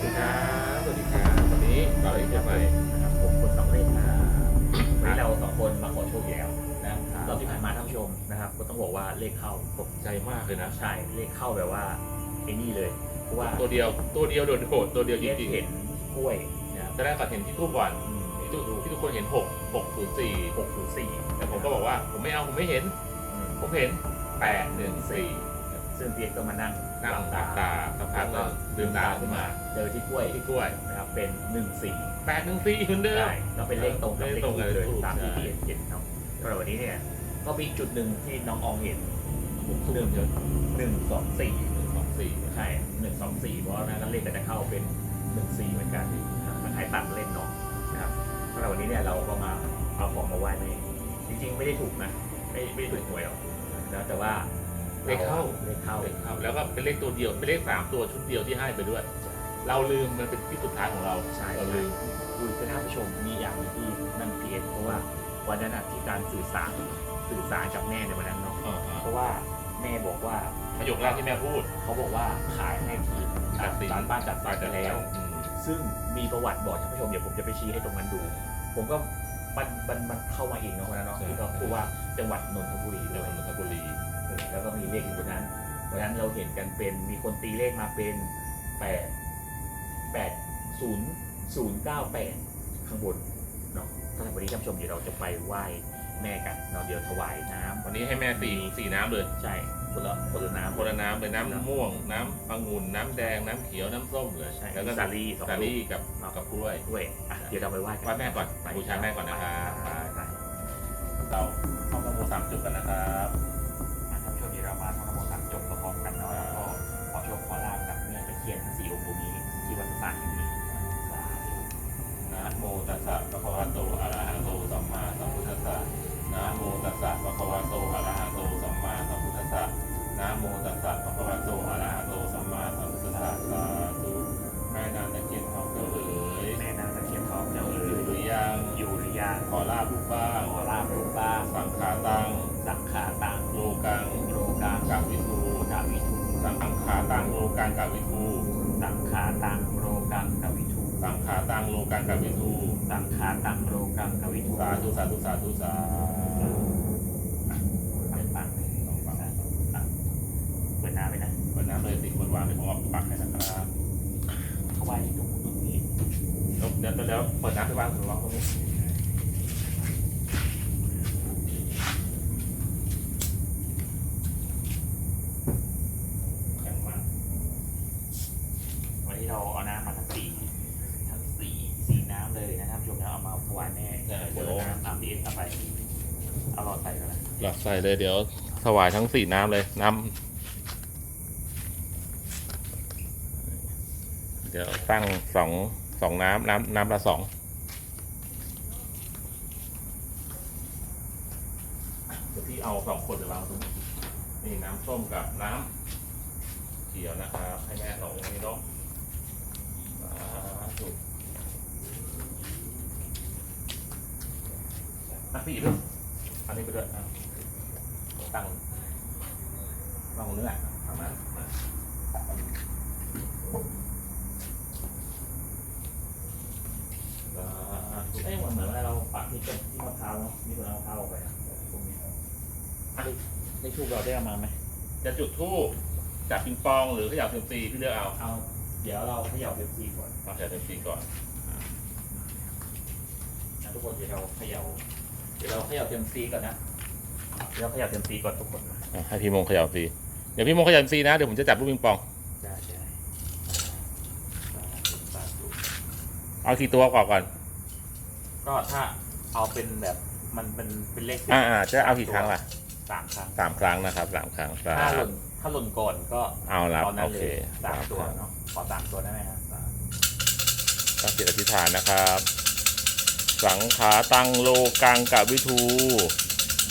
วัสดีครับ สวัสดีครับ วันนี้เราอีกใหม่นะครับผมคนสองเลขนะวันนี้เราสองคนมาขอโชคอีกแล้วนะรอบที่ผ่านมาท่านผู้ชมนะครับก็ต้องบอกว่าเลขเข้าตกใจมากเลยนะ ใช่ เลขเข้าแบบว่าไอ้นี่เลยเพราะว่าตัวเดียว ตัวเดียวโดดโดดตัวเดียวจเห็นริงเห็นกล้วยนะครับๆจะได้ก่อนเห็นที่ทูบก่อนอืมที่ทุกที่ทุกคนเห็น6 6 0 4หกศูนย์สี่แต่ผมก็บอกว่าผมไม่เอาผมไม่เห็นอืมผมเห็น8 1 4ซึ่งเพียรก็มานั่ง นั่งตาตาสักพักหนึ่งลืมตาขึ้นมา เจอที่กล้วยที่กล้วยนะครับเป็นหนึ่งสี่8 1 4เหมือนเดิมใช่แล้วเป็นเลขตรงกับเลเลขขตรงกับเลขเลยทูปตามที่ใช่พี่เห็นเนาะสำหรับวันนี้เนี่ยก็มีจุดหนึ่งที่น้องอองเห็นหนึ่งหนึ่งสองสี่1 2 4ใช่หนึ่งสองสี่เพราะนั้นเลขก็จะเข้าเป็นหนึ่งสี่เหมือนกันนะครับมันให้ตัดเล่นเนาะนะครับสำหรับวันนี้เนี่ยเราก็มาเอาของมาไหว้แม่จริงๆไม่ได้ถูกนะไม่ไม่ได้ถูกหวยหรอกนะแต่ว่า เลขเข้าเลขเข้าเลขเข้า แล้วก็เป็นเลขตัวเดียวเป็นเลข3ตัวชุดเดียวที่ให้ไปด้วย เราลืมมันเป็นที่สุดท้ายของเราใช่เราใช่ลืมคุยกับท่านผู้ชมมีอย่างหนึงที่นั่นพีเอสเพราะว่าวันนั้นอะที่การสื่อสารสื่อสารกับแม่ในวันนั้นเนาะอ่าเพราะว่าแม่บอกว่าๆประโยคแรกที่แม่พูดเขาบอกว่าขายให้ทีตัดสินร้านบ้านจัดสรรไปแล้ว อืมซึ่งมีประวัติบอกท่านผู้ชมเดี๋ยวผมจะไปชี้ให้ตรงนั้นดู ผมก็มันมันมันเข้ามาเองเนาะวันนั้นเนาะที่ก็พูดว่าจังหวัดนนทบุรีจัด้งวหวัยดนนทบุรีเออ แล้วก็มีเลขอยู่บนนั้นวันนั้นเราเห็นกันเป็นมีคนตีเลขมาเป็นแปดแปดศูนย์ศูนย์เก้าแปดข้างบนเนาะสำหรับวันนี้ท่านผู้ชมเดี๋ยวเราจะไปไหว้แม่กันเนาะเดี๋ยวถวายน้ำวันนี้ให้แม่สี่สี่น้ำเลย ใช่คนละคนละน้ำคนละน้ำเลยน้ำม่วง น้ำองุ่นน้ำแดงน้ำเขียวน้ำส้มเลยใช่แล้วก็สาลีสองสาลูลี่กกับกับกล้วยด้วยอะเดี๋ยวเราไปไหว้กันไหว้แม่ก่อนไปบูชาแม่ก่อนนะครับไปไปเราท่องนโมสามจุดกันนะครับ โมตัสสะภะคะวะโตาธุสาธุสาธุเป็นปังเลองฟังอะเปิดน้ำไปนะเปิดน้ำเลยสิคนวางเป็นของออกปักให้นะครับเขาไหว้ตรงตรงนี้เดี๋ยวเดี๋ยวเปิดน้ำไปวางคนวางตรงนี้ แข็งมากวันนี้เราเอาน้ำมาทั้งสี่ทั้งสี่สี่น้ำเลยนะท่านผู้ชมนะเอามาถวายแม่ ใช่ เดี๋ เดี๋ ย ยว ว น้ำน้ำดีเอ็นเอาไปเอาหลอดใส่กันนะ หลักใส่ เลย เดี๋ยวถวายทั้งสี่น้ำเลยน้ำเดี๋ยวตั้งสองสองน้ำน้ำน้ำละสองเดี๋ยวพี่เอาสองคนเดี๋ยววาตรงนี้นี่น้ำส้มกับน้ำเขียวนะครับให้แม่สองนี้เนาะสาธุอะพี่ด้วยอันนี้ไปด้วยอะ ตั้งวางตรงนี้แหละมาสาธุเอ้ยเหมือนเหมือนเวลาเราปักที่ต้นที่มะพร้าวเนาะมีคนเอามะพร้าวออกไปนะตรงนี้อะในทูบเราได้เอามาไหมจะจุดทูบจับปิงปองหรือเขย่าเซียมซีพี่เลือกเอาเอา เดี๋ยวเราเขย่าเซมซีก่อนเอาเขย่าเซียมซีก่อนทุกคนเดี๋ยวเราเขย่าเดี๋ยวเราเขย่าเซมซีก่อนนะ เดี๋ยวเราเขย่าเซมซีก่อนทุกคนนะอะให้พี่มงเขย่าซีเดี๋ยวพี่มงเขย่าซีนะ เดี๋ยวผมจะจับลูกปิงปอง ได้ได้สาธุสาธุเอากี่ตัวก่อนก่อน ก็ถ้าเอาเป็นแบบมันเป็นเป็นเลขสิบอ่าอ่าจะเอากี่ครั้งล่ะสามครั้งสามครั้งนะครับสามครั้งสาถ้าหธุล่นถ้าหล่นก่อนก็เอารับตอนนั้โอนเลเคยสามตัวครั้งเนาะขอสามตัวได้ไหมครับสามตั้งจิตอธิษฐานนะครับ สังขาตังโลกังกับวิทู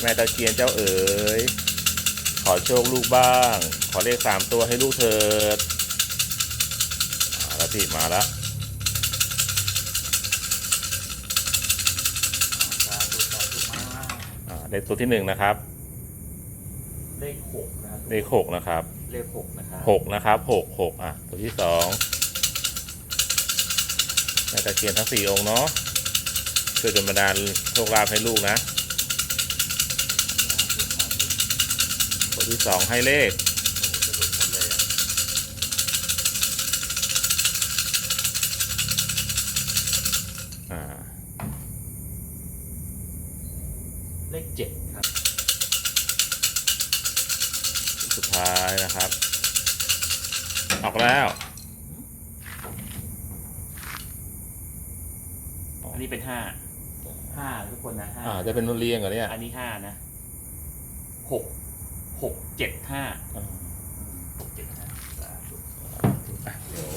แม่ตะเคียนเจ้าเอ๋ย ขอโชคลูกบ้าง ขอเลขสามตัวให้ลูกเถิดมาแล้วพี่มาแล้วสาธุสาธุมากอ่าเลขตัวที่หนึ่งนะครับ เลขหกนะครับเลขหกนะครับเลขหกนะครับหกนะครับหกหกอะ ตัวที่สองแม่ตะเคียนทั้งสี่องค์เนาะช่วยดลบันดาลโชคลาภให้ลูกนะ คนที่สองให้เลขจะหลุดหมดเลยอะอ่าเลขเจ็ดครับ สุดท้ายนะครับ ออกแล้ว อันนี้เป็นห้าห้าทุกคนนะห้าอ่าจะเป็นนุ่นเรียงเหรอเนี่ย อันนี้ห้านะหก หกเจ็ดห้าอ่าหกเจ็ดห้าสาธุเดี๋ยว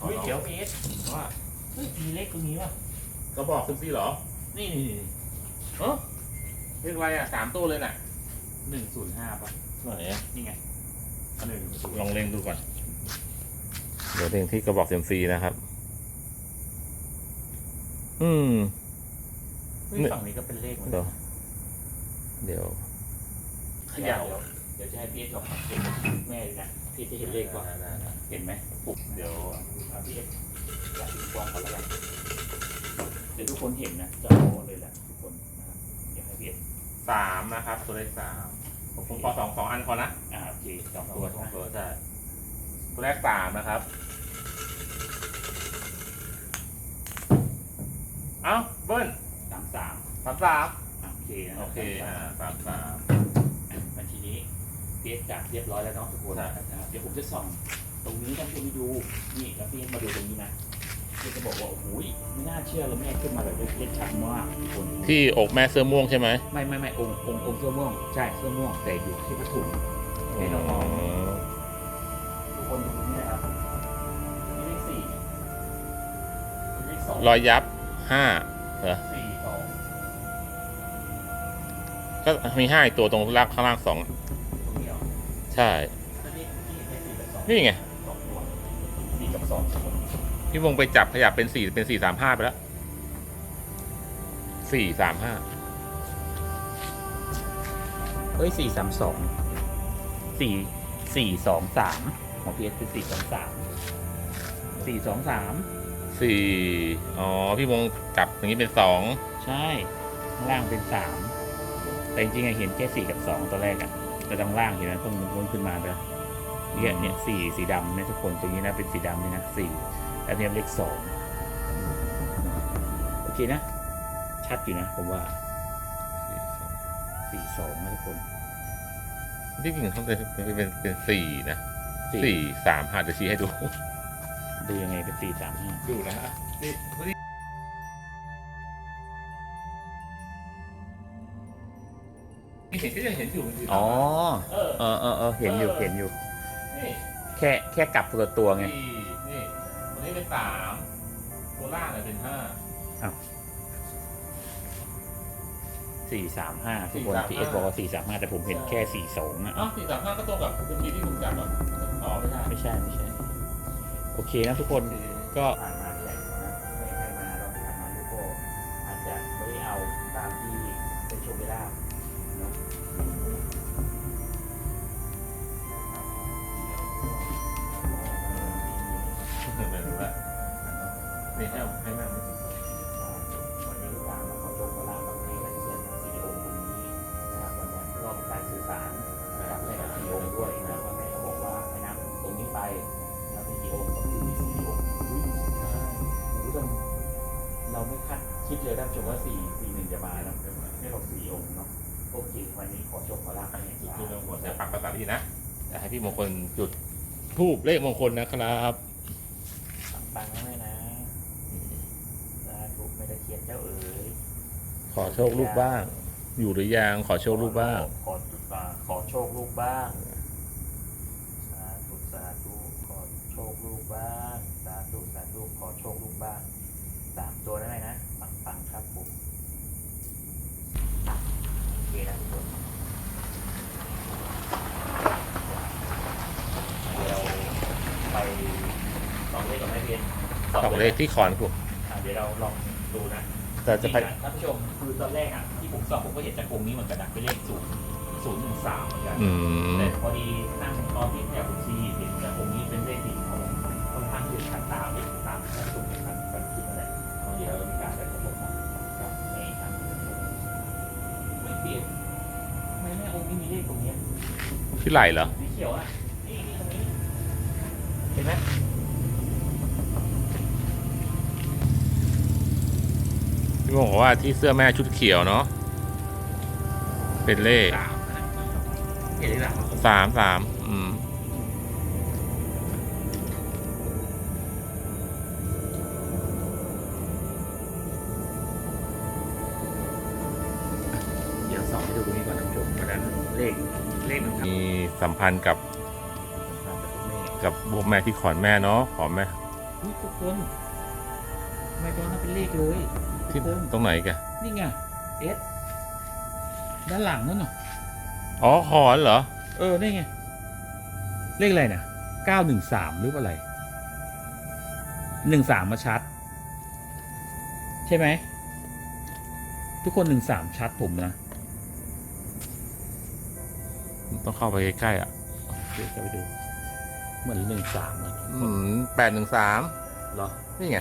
เฮ้ยเดี๋ยวพีเอสว่าเฮ้ยมีเลขตรงนี้ว่ะก็บอกคุณซี่เหรอ นี่นี่นี่เออเลขอะไรอะสามตัวเลยน่ะหนึ่งศูนย์ห้าป่ะไหนอะนี่ไงหนึ่งศูนย์ลองเล็งดูก่อน เดี๋ยวเล็งที่กระบอกเซยมซีนะครับ อืมเฮ้ยฝั่งนี้ก็เป็นเลขเหมือนเดี๋กัยนวเดี๋ยวเขย่าเดี๋ยวจะให้พีเอสลองสังเกตแม่ดูนะพี่จะเห็นเลขป่ะเห็นไหมปุ๊บเดี๋ยวเอาพีเอสอยากดูกว้างก่อนแล้วกันเดี๋ยวทุกคนเห็นนะจะโอ้เลยแหละทุกคนนะครับเดี๋ยวให้พีเอสสามนะครับ ตัวเลขสามผมผมขอสองสองอันพอนะอ่าโอเคสองตัตัววสองนะตัวใช่ตัวแรกสามนะครับ เอ้าเบิ้ลสามสามสามสามอะโอเคนะโอเคอ่าสามสามอะมาที นี้เพียจัดเรียบร้อยแล้วเนาะทุกคนใช่นะครับเดี๋ยวผมจะส่องตรงนี้ท่านผู้ชมไปดูนี่แล้วพี่มาดูตรงนี้นะพี่จะบอกว่าโอ้โหไม่น่าเชื่อเลยแม่ขึ้นมาแบบเล็กๆชัดมากทุกคนที่อกแม่เสื้อม่วงใช่ไหมไม่ไม่ไม่องค์องค์องค์เสื้อม่วงใช่เสื้อม่วงแต่อยู่ที่ผ้าถุงให้น้องๆทุกคนดูนี่นะครับนี่เลขสี่นี่เลขสองรอยยับห้าเหรอสี่สองก็มีห้าอีกตัวตรงล่างข้างล่างสอง ช่แล้วนี่ที่เห็นเลขสี่กับสองนี่ไงสองตัวสี่กับสองพี่วงไปจับขยับเป็นสี่เป็นสี่สามห้าไปแล้วสี่สามห้าเฮ้ยสี่สามสองสี่สี่สองสามของพีเอสคือสี่สองสามสี่สองสามสี่อ๋อ พี่วงจับอย่างนี้เป็นสองใช่ ข้างล่างเป็นสามแต่จริงๆอะเห็นแค่สี่กับสองตอนแรกอะ แต่ตรงล่างเห็นไหมเพิ่งมันพ้นขึ้นมาไปแล้วเนี่ยเนี่ยสี่สีดำเนี่ยทุกคนตรงนี้นะเป็นสีดำนี่นะสี่แล้วเนี่ยเลขสองโอเคนะ ชัดอยู่นะผมว่าสี่สองนะทุกคนที่จริงเขาเป็นเป็นเป็นสี่นะสี่สามห้าจะชี้ให้ดู ดูยังไงเป็นสี่สามห้าดูนะฮะ เห็นก็ยังเห็นอยู่อ๋อเออเออเออเออเห็นอยู่เออเห็นอยู่ นี่แค่แค่กลับตัวตัวไง สี่นี่ตัวนี้เป็นสามตัวล่างเนี่ยเป็นห้า สี่สามห้าทุกคน435พีเอสบอกว่าสี่สามห้าแต่ผมเห็นแค่สี่สองอะอ้าวสี่สามห้าก็ตรงกับเป็นที่ที่ผมจับอะอ๋อไม่ใช่ไม่ใช่ไม่ใช่ โอเคนะทุกคนก็ ผ่าน นี่ให้ให้แม่ไม่วันนี้ลูกหลานมาขอโชคขอลาบกับแม่ตะเคียนทั้งสี่องค์ตรงนี้นะครับวันนี้ก็เป็นการสื่อสารกับแม่สี่องค์ด้วยนะว่าแม่เขาบอกว่าให้นับตรงนี้ไปแล้วมีกี่องค์ก็คือมีสี่องค์คุณผู้ชมเราไม่คาดคิดเลยท่านผู้ชมว่าสี่สี่หนึ่งจะมานะไม่บอกสี่องค์เนาะโอเควันนี้ขอโชคขอลาบให้จุดคทูบรัมบงคลจะปักภาษาดีนะให้พี่มงคลจุดทูบเลขมงคลนะครับ ปังๆเลยนะสาธุไม่ได้เขียนเจ้าเอ๋ย ขอโช คลูกบ้าง อยู่หรือยังขอโชคลูกบ้าง ขออ่าขอโชคลูกบ้างสาธุสาธุขอโชคลูกบ้างสาธุสาธุขอโชคลูกบ้างสามตัวได้ไหมนะปังปังๆครับผมโอเคนะทุกคนเดี๋ยวไปสองเลขกับแม่เพียนสองเลขที่ขอนผมอะเดี๋ยวเราลองดูนะ แต่จะท่านผู้ชมคือตอนแรกอะที่ผมสอบผมก็เห็นจากกลุ่มนี้เหมือนกันนะเป็นเลขศูนย์ศูนย์หนึ่งสามเหมือนกันแต่พอดีนั่งตอนที่แถวผมซีเห็นจากกลุ่มนี้เป็นเลขสี่ของค่อนข้างที่จะขัดตามเป็นตามการสุ่มในการกาบคิดอะไรเขาเดี๋ยวมีการไปทดลองกับในทางไม่เปลี่ยนไม่แม่องค์นี้มีเลขตรงนี้ย ที่ไหลเหรอ พี่บอกว่าที่เสื้อแม่ชุดเขียวเนาะเป็นเลขสามนะเห็นหรือเปล่าสามสามอืมเดี๋ยวสองให้ดูตรงนี้ก่อนท่านผู้ชมเพราะฉะนั้นเลขเลขมันทำมีสัมพันธ์กับกับพวกแม่กับพวกแม่ที่ขอนแม่เนาะขอแม่ นี่ทุกคนทำไมตรงนั้นเป็นเลขเลย ที่ทุกคนตรงไหนแกนี่ไงเอสด้านหลังนั่นน่ะอ๋อขอนเหรอ เออนี่ไงเลขอะไรเนี่ยเก้าหนึ่งสามหรือว่าอะไรหนึ่งสามมาชัด ใช่ไหม ทุกคนหนึ่งสามชัดผมนะ ต้องเข้าไปใกล้ๆอะเดี๋ยวจะไปดู เหมือนหนึ่งสามนะอืมแปดหนึ่งสามเหรอ นี่ไง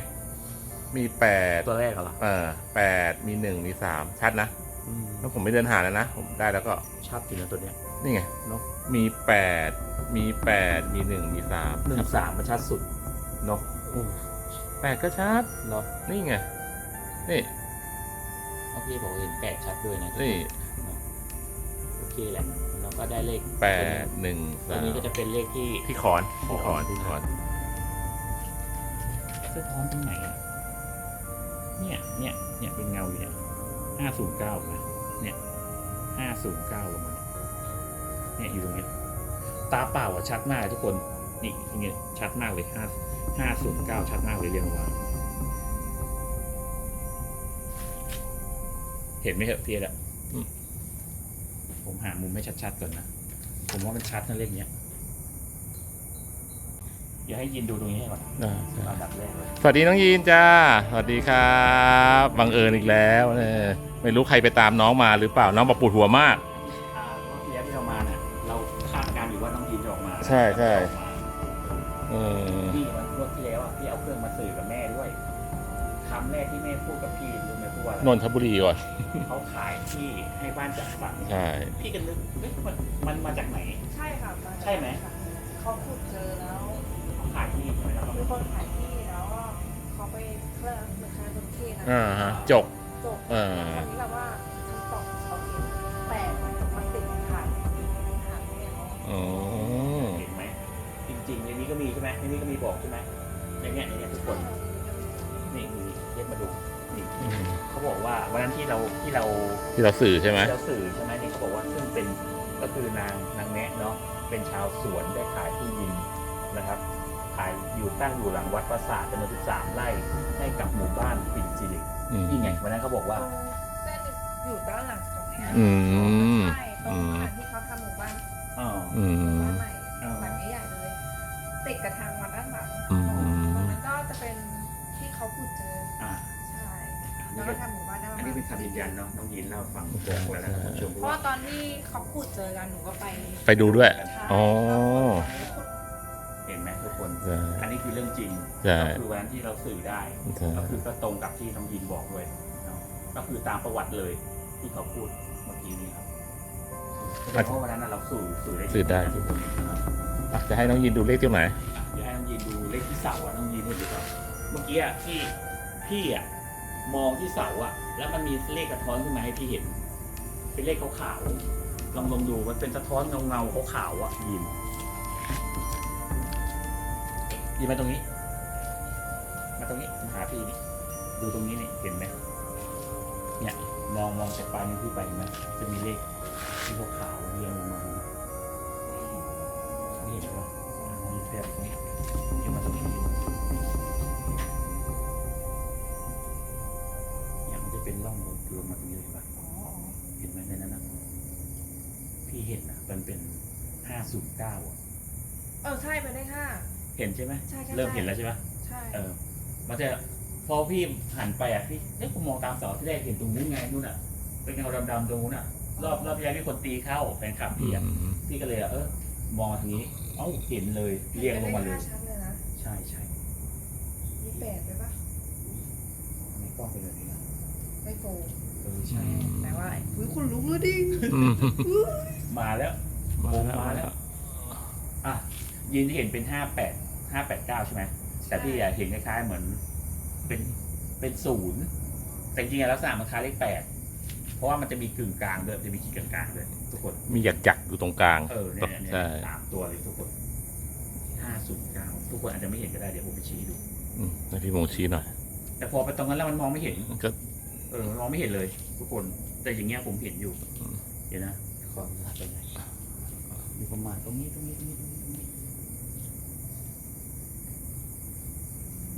มีแปดตัวแรกเหรอเออแปดมีหนึ่งมีสามชัดนะอืมแล้วผมไม่เดินหาแล้วนะ ผมได้แล้วก็ ชัดจริงนะตัวเนี้ย นี่ไงเนาะมีแปดมีแปดมีหนึ่งมีสามหนึ่งสามมันชัดสุดเนาะแปดก็ชัด เนาะนี่ไง นี่เอาพี่บอกว่าเห็นแปดชัดด้วยนะนี่โอเคแหละแล้วก็ได้เลขแปดหนึ่งตัวสามนี้ก็จะเป็นเลขที่ที่ขอนที่ขอนที่ขอนสะท้อนตรงไหนอะ เนี่ย เนี่ย เนี่ยเป็นเงาอยู่เนี่ยห้าศูนย์เก้านะเนี่ยห้าศูนย์เก้าลงมาเนี่ยเนี่ยอยู่ตรงเนี้ยตาเปล่าอะชัดมากทุกคน นี่อย่างเงี้ยชัดมากเลยห้าห้าศูนย์เก้าชัดมากเลยเรียงลงมาเห็นไหมเหรอะพี่อะอืมผมหามุมให้ชัดๆก่อนนะ ผมว่ามันชัดนะเลขเนี้ย ดี๋ยวให้ยินดูตรงนี้ให้ก่อนอ่าใช่ลำดับแรกเลยสวัสดีน้องยีนจ้า สวัสดีครับบังเอิญอีกแล้วเออไม่รู้ใครไปตามน้องมาหรือเปล่าน้องบอกปวดหัวมาก อ่ารอบที่แล้วที่เรามาเนี่ยเราคาดการณ์อยู่ว่าน้องยีนจะออกมาใช่ใช่ออกมาเออพี่วันรอบที่แล้วอะพี่เอาเครื่องมาสื่อกับแม่ด้วยคำแรกที่แม่พูดกับพี่รู้ไหมพูดว่าอะไรนนทบุรีก่อนเขาขายที่ให้บ้านจัดสรรใช่พี่ก็นึกเอ๊ะมันมันมาจากไหน ใช่ค่ะาจากใช่ไหมค่ะเขาขุดเจอแล้วเขาขายที่ใช่ไหมแล้วเขามีคนขายที่แล้วก็เขาไปเคลื่อนเหมือนคล้ายบนที่นะอ่าฮะจก จบเออคราวนี้เราว่าคำตอบเขาเห็นแต่มันมันติดขาดขาดเนี่ยเขาอ๋อเห็นไหมจริงๆในนี้ก็มีใช่ไหมในนี้ก็มีบอกใช่ไหมในเนี้ยในเนี้ยทุกคนนี่มีเรียกมาดูนี่อืมเขาบอกว่าวันนั้นที่เราที่เราที่เราสื่อใช่ไหมที่เราสื่อใช่ไหมเนี่ยเขาบอกว่าซึ่งเป็นก็คือนางนางแนะเนาะเป็นชาวสวนได้ขายที่ดินนะครับ ขายอยู่ตั้งอยู่หลังวัดปราสาทจำนวน13 ไร่ให้กับหมู่บ้านปิ่นจิริอืม นี่ไงวันนั้นเขาบอกว่าเส้นอยู่ด้านหลังตรงเนี้ยอืม ใช่ตรงสถานที่เขาทำหมู่บ้านอ๋ออืหมู่ม บ้านใหม่อ๋อหลังใหญ่ๆเลย ติดกับทางวัดด้านหลังอืม ตรงนั้นก็จะเป็นที่เขาขุดเจออ่าใช่อันแล้วนี้ก็เป็นทำหมู่บ้านด้านหลัอันงนี้เป็นคำยืนยันเนาะน้องยินเล่าให้ฟังหมดแล้วนะครับคุณผู้ชมเพราะว่าตอนที่เขาขุดเจอกันหนูก็ไปไปดูด้วย ใช่อ๋อเห็ อันนี้คือเรื่องจริงใช่ก็คือวันนั้นที่เราสื่อได้ใช่ก็คือก็ตรงกับที่น้องยินบอกด้วยเนาะก็คือตามประวัติเลยที่เขาพูดเมื่อกี้นี้ครับเพราะวันนั้นน่ะเราสื่อสื่อได้สื่อได้ทุกคนนะครับอะจะให้น้องยินดูเลขที่ไหนอะเดี๋ยวให้น้องยินดูเลขที่เสาอะน้องยินเห็นหรือเปล่าเมื่อกี้อะพี่พี่อะมองที่เสาอะ แล้วมันมีเลขสะท้อนขึ้นมาให้พี่เห็น เป็นเลขขาวๆลองลองดูมันเป็นสะท้อนเงาเงาๆขาวๆอะยิน ยินมาตรงนี้ มาตรงนี้มาหาพี่นี่ดูตรงนี้นี่เห็นไหมเนี่ยมองมองจากปลายนิ้วพี่ไปเห็นไหมจะมีเลขที่ขาวๆเรียงลงมาไม่เห็นปะอะมองอยู่แถบตรงนี้เห็นมาตรงนี้เนี่ยมันจะเป็นร่องลงลงมาตรงนี้เลยปะเห็นไหมในนั้นนะพี่เห็นนะมันเป็นห้าศูนย์เก้าอะ เออใช่ไปได้ค่ะ เห็นใช่ไหมใช่ใช่เริ่มเห็นแล้วใช่ไหมใช่เออ มันจะพอพี่หันไปอะพี่เอ๊ะผมมองตามเสาที่แรกเห็นตรงนู้นไงนู่นอะ เป็นเงาดำๆตรงนู้นอะ รอบรอบที่แล้วมีคนตีเข้าแฟนคลับอืพี่อะมพี่ก็เลยอะเออมองทางนี้ เอ้าเห็นเลยเรียงลงมาเลยไปได้ชัดเลยนะใช่ใช่มีแปดด้วยปะทำไมกล้องเป็นแบบนี้ล่ะไม่โฟมเออใช่ แต่ว่าอุ้ยคุณลุกเลยดิอืมมาแล้วมาแล้วมาแล้วมาแล้วยินเห็นเป็นห้าแปด ห้าแปดเก้าใช่ไหมแต่พี่อะเห็นคล้ายๆเหมือนเป็นเป็นศูนย์แต่จริงๆอะลักษณะมันคล้ายเลขแปดเพราะว่ามันจะมีกึ่งกลางด้วยจะมีขีดกลางๆด้วยทุกคน มีหยักหยักๆอยู่ตรงกลาง เออเนี่ยเนี่ยใช่สามตัวเลยทุกคนห้าศูนย์เก้าทุกคนอาจจะไม่เห็นก็ได้เดี๋ยวผมไปชี้ดู อืมให้พี่มงชี้หน่อย แต่พอไปตรงนั้นแล้วมันมองไม่เห็น ก็ เออมันมองไม่เห็นเลย ทุกคน แต่อย่างเงี้ยผมเห็นอยู่ อืม เดี๋ยวนะขอลาไปไหนอยู่ประมาณตรงนี้ตรงนี้ตรงนี้ตรงนี้ตรงนี้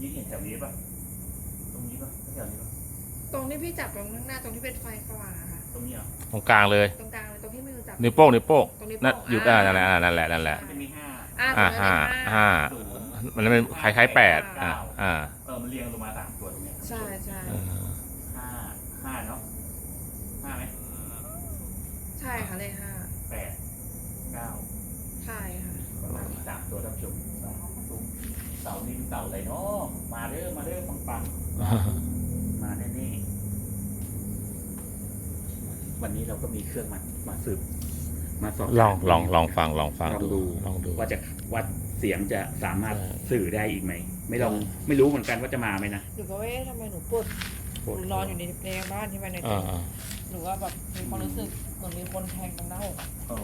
ยิ่งเห็นแถวนี้ปะตรงนี้ปะแถวนี้ปะตรงที่พี่จับตรงข้างหน้าตรงที่เป็นไฟสว่างอะค่ะ ตรงนี้เหรอตรงกลางเลย ตรงกลางเลยตรงที่มือจับ นิ้วโป้งนิ้วโป้งตรงนี้นั่นอยู่อ่านั่นแหละอ่านั่นแหละนั่นแหละมันจะมีห้าอ่าอ่าตรงห้านั้นเป็นห้าศูนย์มันเป็นคล้ายๆแปดอ่าอ่าเออมันเรียงลงมาสามตัวตรงเนี้ยใช่ใช่เออห้าห้าเนาะห้าไหมใช่ค่ะเลขห้า แปดเก้า ใช่ค่ะ ประมาณสามตัวท่านผู้ชมสามตัว เสานี่เป็นเสาอะไรเนาะมาเด้อมาเด้อปังปังๆมาแน่นี่วันนี้เราก็มีเครื่องมามาสืบ มาสอบลองลองลองฟังลองฟังลองดูดูลองดูว่าจะวัดเสียงจะสามารถใช่สื่อได้อีกไหมไม่ลองใช่ไม่รู้เหมือนกันว่าจะมาไหมนะหนูก็ว่าเอ๊ะทำไมหนูปวดหนูนอนอยู่ในในบ้านที่ไหมในอ่าอ่าหนูว่าแบบมีความรู้สึกเหมือนมีคนแทงตรงหน้าอกอะอื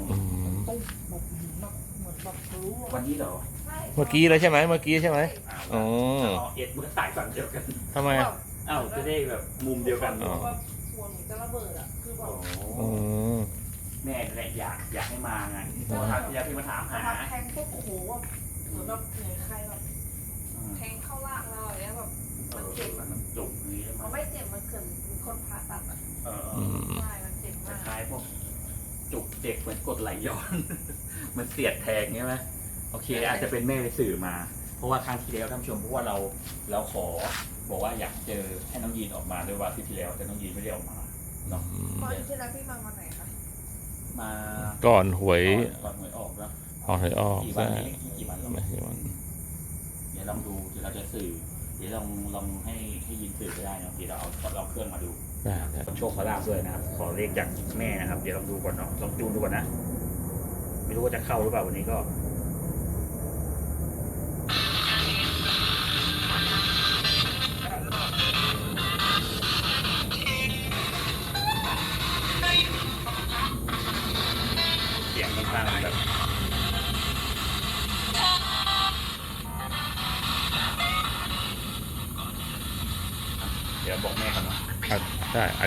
มตุ๊บแบบแบบเหมือนแบบรู้อะวันนี้เหรอใช่ เมื่อกี้เลยใช่ไหมเมื่อกี้ใช่ไหมอ๋อเอาเอ็ดมือสายฝั่งเดียวกันทำไมอะอ้าวจะได้แบบมุมเดียวกันอ๋อว่าหัวหนูจะระเบิดอะคือแบบอืมแม่แหละอยากอยากให้มาไงเพราะว่าครั้งที่แล้วพี่มาถามหาแทงปุ๊บโอ้โหแบบเหมือนแบบเหนื่อยใครแบบแทงเข้าล่างเราอย่างเงี้ยแบบมันเจ็บมันจุกอย่างนี้มัมันไม่เจ็บมันเกิดคนผ่าตัดอะเออใช่มันเจ็บคมากล้ายๆพวกจุกเจ็กเหมือนกดไหลย้อนมันเสียดแทงใช่ไหม โอเค อาจจะเป็นแม่ไปสื่อมา เพราะว่าครั้งที่แล้วท่านผู้ชมเพราะว่าเราเราขอ บอกว่าอยากเจอให้น้องยีนออกมาด้วยว่าที่ที่แล้วแต่น้องยีนไม่ได้ออกมาเนาะตอนที่แล้วพี่มาวันไหนคะมาก่อนหวยก่อนหวยออกแล้วออกหวยออกกี่วัใช่นนี้กี่วันแล้วไม่กี่วันเดี๋ยวลองดูเดี๋ยวเราจะสื่อ เดี๋ยวลองลองให้ให้ยินสื่อก็ได้เนาะเดี๋ยวเราเอาเราเครื่องมาดูได้ได้ขอโชคขอลาบด้วยนะครับ ขอเลขจากแม่นะครับ เดี๋ยวลองดูก่อนเนาะลองจูนดูก่อนนะ ไม่รู้ว่าจะเข้าหรือเปล่าวันนี้ก็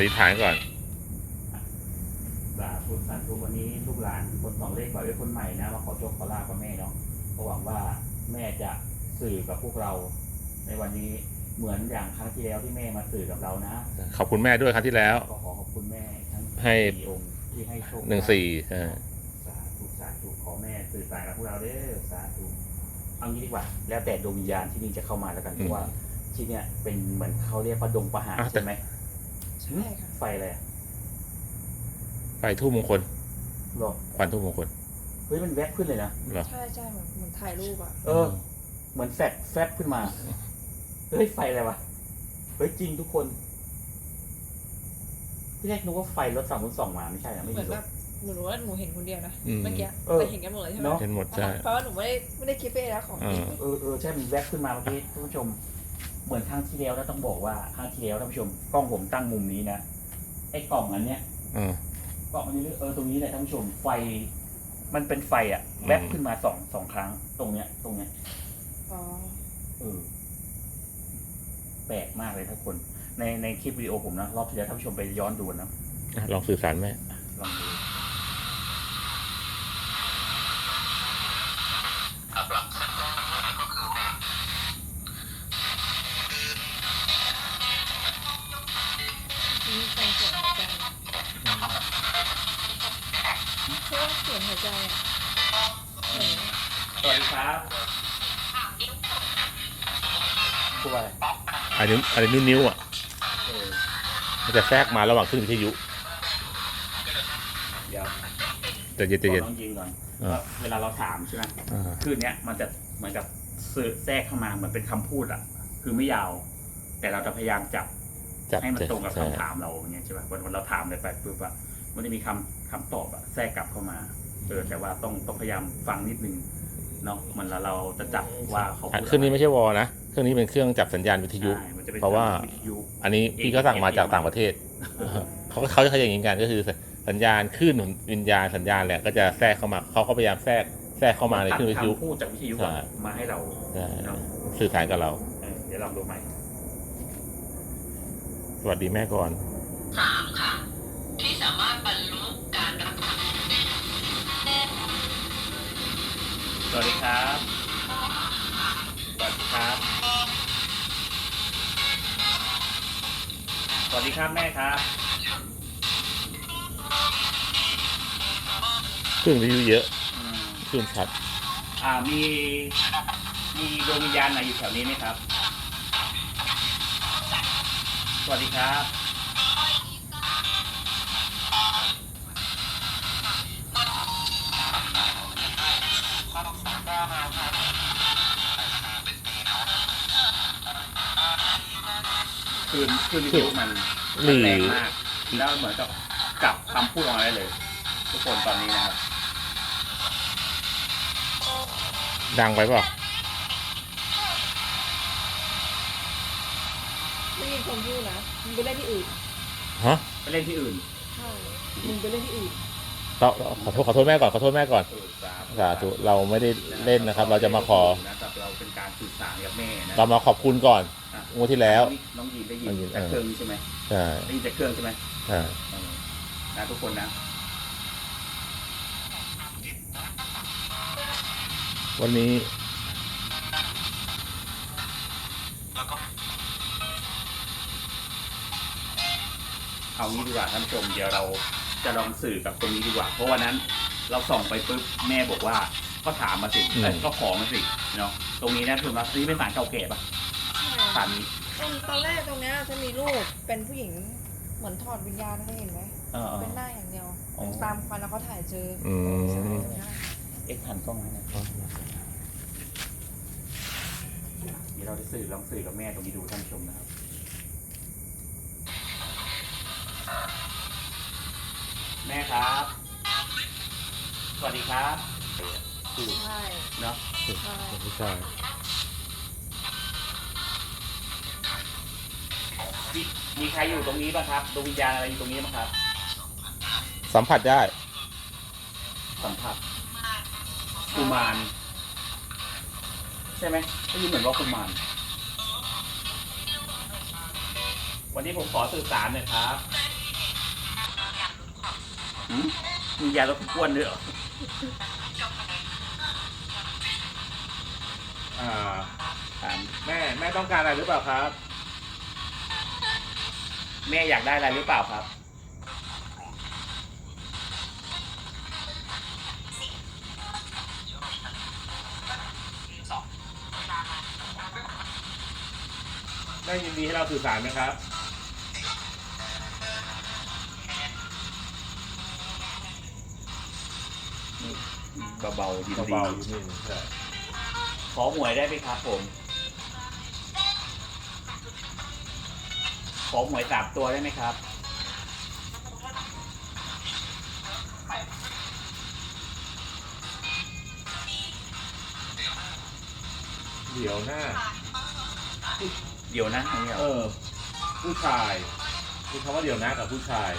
ธิษฐานก่อนสาธุสาธุวันนี้ลูกหลานคนสองเลขปล่อยไว้คนใหม่นะมาขอโชคขอลาบกับแม่เนาะก็หวังว่าแม่จะสื่อกับพวกเรา ในวันนี้เหมือนอย่างครั้งที่แล้วที่แม่มาสื่อกับเรานะขอบคุณแม่ด้วยครั้งที่แล้ว ก็ขอขอบคุณแม่ทั้งให้ สี่องค์ที่ให้โชคหนึ่งสี่ใช่สาธุสาธุขอแม่สื่อสารกับพวกเราเด้อสาธุเอางี้ดีกว่า แล้วแต่ดวงวิญญาณที่นี่จะเข้ามาแล้วกันเพราะว่าที่เนี่ยเป็นเหมือนเขาเรียกว่าดงประหารใช่ไหม ใช่ค่ะ ไฟอะไรอะไฟทูบมงคลหรอควันทูบมงคลเฮ้ยมันแวบขึ้นเลยนะเหรอใช่ใช่เหมือนเหมือนถ่ายรูปอะเออ เหมือนแฟดแฟบขึ้นมาเฮ้ยไฟอะไรวะเฮ้ยจริงทุกคนที่แรกนึกว่าไฟรถสามสองมาไม่ใช่นะไม่เหมืมีอนรแบถ บหนูรู้ว่าหนูเห็นคนเดียวนะอืมเมื่อกี้เออ แต่เห็นกันหมดเลยใช่ไหมเนอะเห็นหมดใช่ เพราะว่าหนูไม่ได้ไม่ได้คิดไปเองนะของเอจริงอเออเออใช่มันแวบขึ้นมาเมื่อกี้ท่านผู้ชม เหมือนครั้งที่แล้วแล้วต้องบอกว่าครั้งที่แล้วท่านผู้ชมกล้องผมตั้งมุมนี้นะไอ้กล่องอันเนี้ยเออกล่องอันนี้เออตรงนี้แหละท่านผู้ชมไฟ มันเป็นไฟอะแวบขึ้นมาสองสองครั้ง ตรงเนี้ย ตรงเนี้ย อ๋อเออแปลกมากเลยทุกคน ในในคลิปวิดีโอผมนะ รอบที่แล้วท่านผู้ชมไปย้อนดูนะ อะลองสื่อสารแม่ลองดู อันนี้อันนี้นิ้วๆอะเออมันจะแทรกมาระหว่างขึ้นวิทยุเดี๋ยวแต่เย็นขใจอเย็นน้องยิงก่อนอ่าว่าเวลาเราถามใช่ไหมอ่าคือเนี้ยมันจะเหมือนกับสื่อแทรกเข้ามาเหมือนเป็นคำพูดอะ คือไม่ยาว แต่เราจะพยายามจับจับให้มันตรงกับใช่คำถามเราอย่างเงี้ยใช่ป่ะวันวันเราถามอะไรไปปุ๊บอะมันจะมีคำคำตอบอะแทรกกลับเข้ามาเออแต่ว่าต้องต้องพยายามฟังนิดนึงเนาะเหมือนเราเราจะจับว่าเขาพูดเครื่องนี้ไม่ใช่วอลนะ เครื่องนี้เป็นเครื่องจับสัญญาณวิทยุ ใช่มันจะป็นเพราะว่าวิทยุ อันนี้พี่ก็สั่งมาจากต่างประเทศ เขาก็เขาจะอย่างนี้กันก็คือสัญญาณคลื่นของวิญญาณสัญญาณแหละก็จะแทรกเข้ามาเขาก็พยายามแทรกแทรกเข้ามาในคลื่นวิทยุคำพูดจากวิทยุอะใช่ มาให้เราใช่เนาะสื่อสารกับเรา เออเดี๋ยวลองดูใหม่ สวัสดีแม่ก่อน สามค่ะ ที่สามารถบรรลุการรับสวัสดีครับ สวัสดีครับ สวัสดีครับแม่ครับคลื่นวิทยุเยอะอืมคลื่นชัด อ่ามีมีดวงวิญญาณไหนอยู่แถวนี้ไหมครับ สวัสดีครับ คืนคืนวิทยุมันหรือแรงมากแล้วเหมือนกับกลับคำพูดออกมาได้เลย ทุกคนตอนนี้นะครับดังไปเปล่าไม่มีคนพูดนะมึงไปเล่นที่อื่นฮะไปเล่นที่อื่นใช่มึงไปเล่นที่อื่นเราขอโทษขอโทษแม่ก่อนขอโทษแม่ก่อนเออสาสาธุเราไม่ได้เล่นนะครับ เราจะมาขอ นะครับเราเป็นการสื่อสารกับแม่นะ เรามาขอบคุณก่อน งวดที่แล้ว น้องยีนได้ยินน้องยีนจากเครื่องนี้ใช่ไหมใช่ได้ยินจากเครื่องใช่ไหมใช่เออนะทุกคนนะ วันนี้เอางี้ดีกว่าท่านผู้ชมเดี๋ยวเราจะลองสื่อกับตรงนี้ดีกว่า เพราะวันนั้นเราส่องไปปุ๊บแม่บอกว่าก็ถามมาสิเอ้ยก็ขอมาสิเนาะตรงนี้นะคือมาซื้อเป็นสารเก่าแก่ปะ สารนี้ตอนตอนแรกตรงเนี้ยจะมีรูปเป็นผู้หญิงเหมือนถอดวิญญาณเคยเห็นไหมเออเออ เป็นหน้าอย่างเดียวอ๋อ ตามควันแล้วเขาถ่ายเจออืมใช่ตรงเนี้ยเอ็กซ์พันกล้องนั้นนะเดี๋ยวเราจะสื่อลองสื่อกับแม่ตรงนี้ดูท่านผู้ชมนะครับ แม่ครับ สวัสดีครับใช่เนาะ ใช่ ผู้ชาย มีมีใครอยู่ตรงนี้บ้างครับดวงวิญญาณอะไรอยู่ตรงนี้บ้างครับ สัมผัสได้ สัมผัสกุมารใช่ไหมได้ยินเหมือนว่ากุมารวันนี้ผมขอสื่อสารหน่อยครับหืมมียาลดความอ้วนด้วยเหรออ่าถามแม่แม่ต้องการอะไรหรือเปล่าครับ แม่อยากได้อะไรหรือเปล่าครับแม่ยินดีให้เราสื่อสารไหมครับ เบาๆดีเบาๆนิดนึงใช่ ขอหวยได้ไหมครับผม ขอหวยสามตัวได้ไหมครับ เดี๋ยวหน้า เดี๋ยวนะอย่างเงี้ยเออ ผู้ชายมีคำว่าเดี๋ยวนะกับผู้ชาย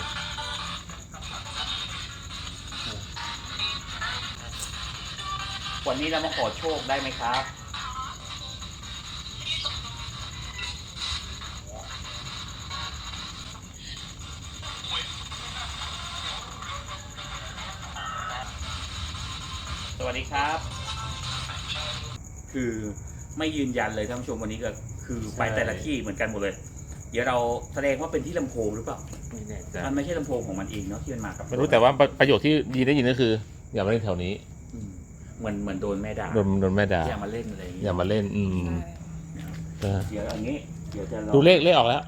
วันนี้เรามาขอโชคได้ไหมครับ วัสดีครับ คือไม่ยืนยันเลยท่านผู้ชมวันนี้ก็คือไปใช่แต่ละที่เหมือนกันหมดเลย เดี๋ยวเราแสดงว่าเป็นที่ลำโพงหรือเปล่า ไม่แน่ใจมันไม่ใช่ลำโพงของมันเองเนาะที่มันมากับไม่รู้แต่ว่าประประโยคที่ยีได้ยินก็คือ อย่ามาเล่นแถวนี้อืมเหมือนเหมือนโดนแม่ด่าโดนโดนแม่ด่าอย่ามาเล่นอะไรอย่างอเงี้ย่ายมาเล่น อืมใช่เออเดี๋ยวอย่างนี้ เดี๋ยวจะลองดูเลขเลขออกแล้ว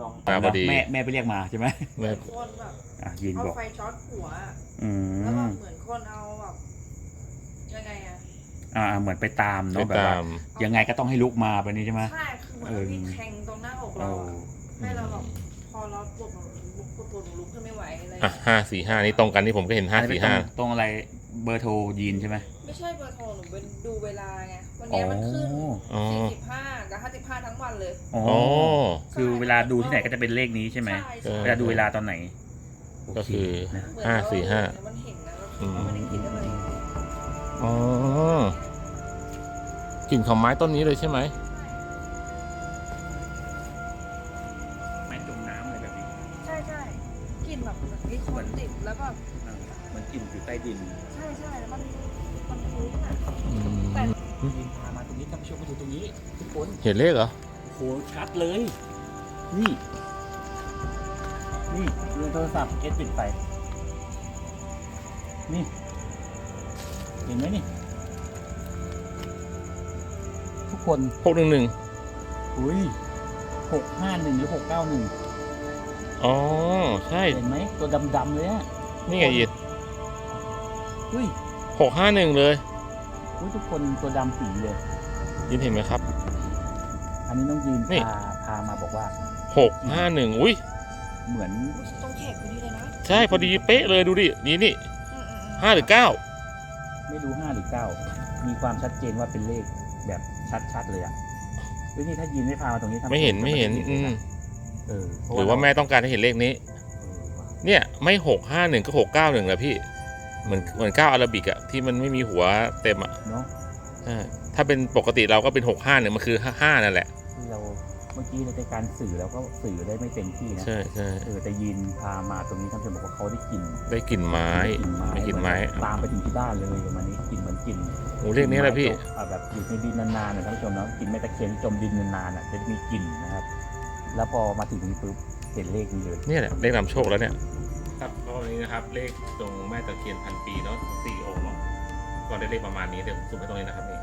ลองมาพอดี แม่แม่ไปเรียกมาใช่ไหมแม่ คนแบบอะยินเอาบอกไฟช็อตหัวอะอืแล้วแบมบเหมือนคนเอาแบบ ยังไงอะอ่าเหมือนไปตามไปเนาะแบบตาว่าม ยังไงก็ต้องให้ลุกมาไปนี่ใช่ไหม ใช่คือเหมือนเออมีแทงตรงหน้าอกโอ้เราอะให้เราแบบพอเราปวดหัวลุกปวดหัวลุกขึ้นไม่ไหวอะไรอย่างอะเงี้ยห้าสี่ห้านี่ตรงกันนี่ผมก็เห็นห้าอันนี้สี่เป็นตรห้า งตรงอะไรเบอร์โทรยีนใช่ไหมไม่ใช่เบอร์โทรหนูเป็นดูเวลาไงวันเนี้ยมันขึ้นอ๋อ45กับ55ทั้งวันเลย อ๋ออ๋อ คือเวลาดูที่ไหนก็จะเป็นเลขนี้ใช่ไหมใช่เออเวลาดูเวลาตอนไหนก็คือ โเนะเหมือนห้าสี่ห้าเรมันเห็นนะอืมเราไม่ได้คิดอะไรอ๋ อกลิ่นของไม้ต้นนี้เลยใช่ไหมไม้จมน้ำอะไรแบบนี้ใช่ใช่กลิ่นแบบเหมือนมีคนติดแล้วแบบอ่ามันกลิ่นอยู่ใต้ดินใช่ใช่แล้วมันมันฟุ้งอะ อืมแต่ยีนพามาตรงนี้ท่านผู้ชมมาดูตรงนี้ทุกคนเห็นเลขเหรอโหชัดเลย นี่ นี่เรื่องโทรศัพท์เอสปิดไป นี่ เห็นไหมนี่ ทุกคนหกหนึ่งหนึ่งอุ้ยหกห้าหนึ่งหรือหกเก้าหนึ่งอ๋อ ใช่ เห็นไหมตัวดำๆเลยอะนี่ไงยินอุ้ยหกห้าหนึ่งเลยอุ้ยทุกคนตัวดำปีเลยยินเห็นไหมครับ อันนี้น้องยีนนี่พาพามาบอกว่าหกห้าหนึ่งอุ้ยเหมือนตรงแขกพอดีเลยนะ ใช่พอดีเป๊ะเลยดูดิ นี่นี่อืมอืมอืมห้าหรือเก้า ไม่รู้ห้าหรือเก้ามีความชัดเจนว่าเป็นเลขแบบชัดๆเลยอะเฮ้ยนี่ถ้ายีนไม่พามาตรงนี้ทำไม่เห็นไม่เห็นจะอืมเออเพะหรือว่าแม่ต้องการให้เห็นเลขนี้เออว่ะเนี่ยไม่หกห้าหนึ่งก็หกเก้าหนึ่งแล้วพี่เหมือนเหมือนเก้าอาราบิกอะที่มันไม่มีหัวเต็มอะเนาะใช่ถ้าเป็นปกติเราก็เป็นหกห้าหนึ่งมันคือห้าห้านั่นแหละที่เรา เมื่อกี้ในการสื่อเราก็สื่อได้ไม่เต็มที่นะใช่ใช่เออแต่ยีนพามาตรงนี้ท่านผู้ชมบอกว่าเขาได้กลิ่นได้กลิ่นไม้ได้กลิ่นไม้เหอนตามไปถึงที่บ้านเลยประมาณนี้กลิ่นเหมือนกลิ่นโอ้เลขนี้แหละพี่ไม้จมอ่าแบบอยู่ในดินนานๆนะท่านผู้ชมเนาะกลิ่นไม้ตะเคียนที่จมดินนานๆอะจะมีกลิ่นนะครับ แล้วพอมาถึงตรงนี้ปุ๊บเห็นเลขนี้เลยเนี่ยแหละเลขนำโชคแล้วเนี่ยครับก็วันนี้นะครับ เลขตรงแม่ตะเคียนพันปีเนาะสี่องค์เนาะก็ได้เลขประมาณนี้เดี๋ยวสุ่มให้ตรงนี้นะครับนี่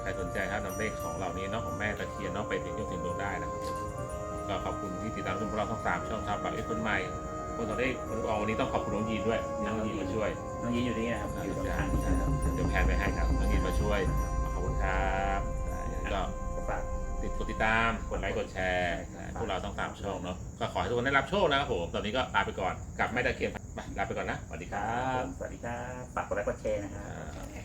ใครสนใจครับนำเลขของเหล่านี้เนาะของแม่ตะเคียนเนาะไปเสี่ยงโชคเสี่ยงดวงได้นะครับก็ขอบคุณที่ติดตามชมพวกเราทั้งสามช่องครับแบบไอ้คนใหม่คนต่อได้คนออกวันนี้ต้องขอบคุณน้องยีนด้วยน้องยีนมาช่วยน้องยีนอยู่นี่นะครับอยู่ตรงกลางใช่ครับเดี๋ยวแพนไปให้ครับน้องยีนมาช่วยขอบคุณครับก็ฝากติดกดติดตามกดไลค์กดแชร์นะพวกเราต้องตามช่องเนาะก็ขอให้ทุกคนได้รับโชคนะครับผมตอนนี้ก็ลาไปก่อนกับแม่ตะเคียนไปลาไปก่อนนะสวัสดีคครัรับบสวัสดีครับฝากกดไลค์กดแชร์นะครับอ่า